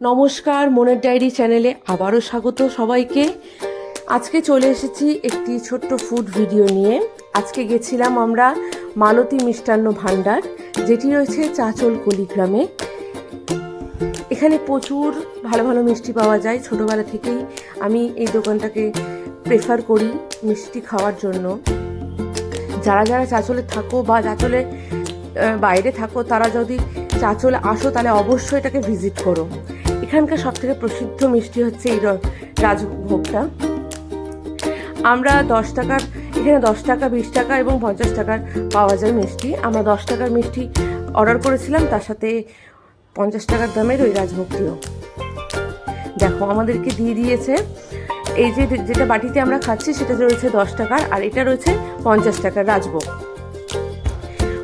নমস্কার, মনের ডায়েরি চ্যানেলে আবারও স্বাগত সবাইকে। আজকে চলে এসেছি একটি ছোট্ট ফুড ভিডিও নিয়ে। আজকে গেছিলাম আমরা মালতী মিষ্টান্ন ভাণ্ডার, যেটি রয়েছে চাচল কলিগ্রামে। এখানে প্রচুর ভালো ভালো মিষ্টি পাওয়া যায়। ছোটোবেলা থেকেই আমি এই দোকানটাকে প্রেফার করি মিষ্টি খাওয়ার জন্য। যারা যারা চাচলে থাকো বা চাচলে বাইরে থাকো, তারা যদি চাচলে আসো, তাহলে অবশ্যই এটাকে ভিজিট করো। এখানকার সব থেকে প্রসিদ্ধ মিষ্টি হচ্ছে এই রাজভোগটা। আমরা দশ টাকার, এখানে দশ টাকা, বিশ টাকা এবং পঞ্চাশ টাকার পাওয়া যায় মিষ্টি। আমরা দশ টাকার মিষ্টি অর্ডার করেছিলাম, তার সাথে পঞ্চাশ টাকার দামের ওই রাজভোগটিও। দেখো, আমাদেরকে দিয়ে দিয়েছে। এই যে যেটা বাটিতে আমরা খাচ্ছি, সেটা রয়েছে দশ টাকার, আর এটা রয়েছে পঞ্চাশ টাকার রাজভোগ।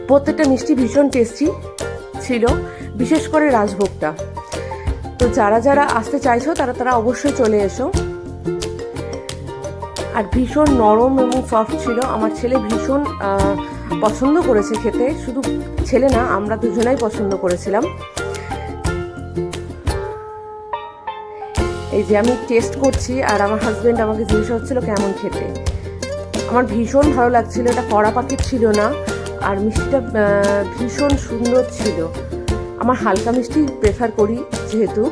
প্রত্যেকটা মিষ্টি ভীষণ টেস্টি ছিল, বিশেষ করে রাজভোগটা। তো যারা যারা আসতে চাইছো, তারা তারা অবশ্যই চলে এসো। আর ভীষণ নরম এবং সফট ছিল। আমার ছেলে ভীষণ পছন্দ করেছে খেতে। শুধু ছেলে না, আমরা দুজনাই পছন্দ করেছিলাম। এই যে আমি টেস্ট করছি, আর আমার হাজব্যান্ড আমাকে জিজ্ঞেস হচ্ছিল কেমন খেতে? আমার ভীষণ ভালো লাগছিল। এটা কড়া পাখির ছিল না, আর মিষ্টিটা ভীষণ সুন্দর ছিল। আমার হালকা মিষ্টি প্রেফার করি। যেহেতু।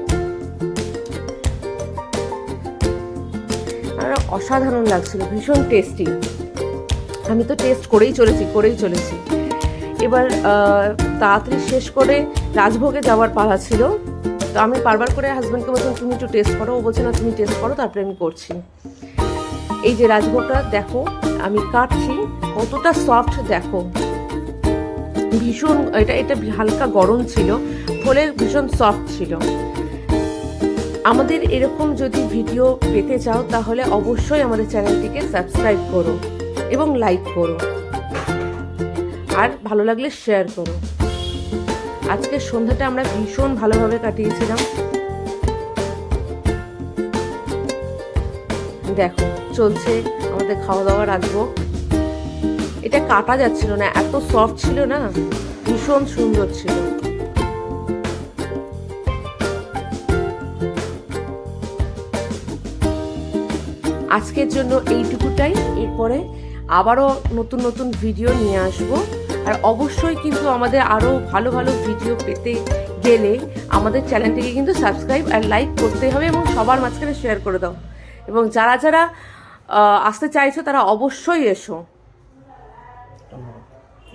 অসাধারণ লাগছিল, ভীষণ টেস্টি আমি তো টেস্ট করেই চলেছি করেই চলেছি। এবার তাড়াতাড়ি শেষ করে রাজভোগে যাওয়ার পালা ছিল। তো আমি বারবার করে হাজব্যান্ডকে বলছিলাম, তুমি একটু টেস্ট করো। ও বলছে, না, তুমি টেস্ট করো, তারপরে আমি করছি। এই যে রাজভোগটা, দেখো, আমি কাটছি, কতটা সফট দেখো। ভীষণ, এটা এটা হালকা গরম ছিল ফলে ভীষণ সফট ছিল। আমাদের এরকম যদি ভিডিও পেতে চাও, তাহলে অবশ্যই আমাদের চ্যানেলটিকে সাবস্ক্রাইব করো এবং লাইক করো। আর ভালো লাগলে শেয়ার করো। আজকের সন্ধ্যাটা আমরা ভীষণ ভালোভাবে কাটিয়েছিলাম। দেখো, চলছে আমাদের খাওয়া দাওয়া রাখব এটা কাটা যাচ্ছিল না, এত সফট ছিল না, ভীষণ সুন্দর ছিল। আজকের জন্য এইটুকুটাই, এরপরে আবারও নতুন নতুন ভিডিও নিয়ে আসব। আর অবশ্যই কিন্তু আমাদের আরও ভালো ভালো ভিডিও পেতে গেলে আমাদের চ্যানেলটিকে কিন্তু সাবস্ক্রাইব আর লাইক করতে হবে এবং সবার মাঝখানে শেয়ার করে দাও। এবং যারা যারা আসতে চাইছো তারা অবশ্যই এসো।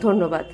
ধন্যবাদ।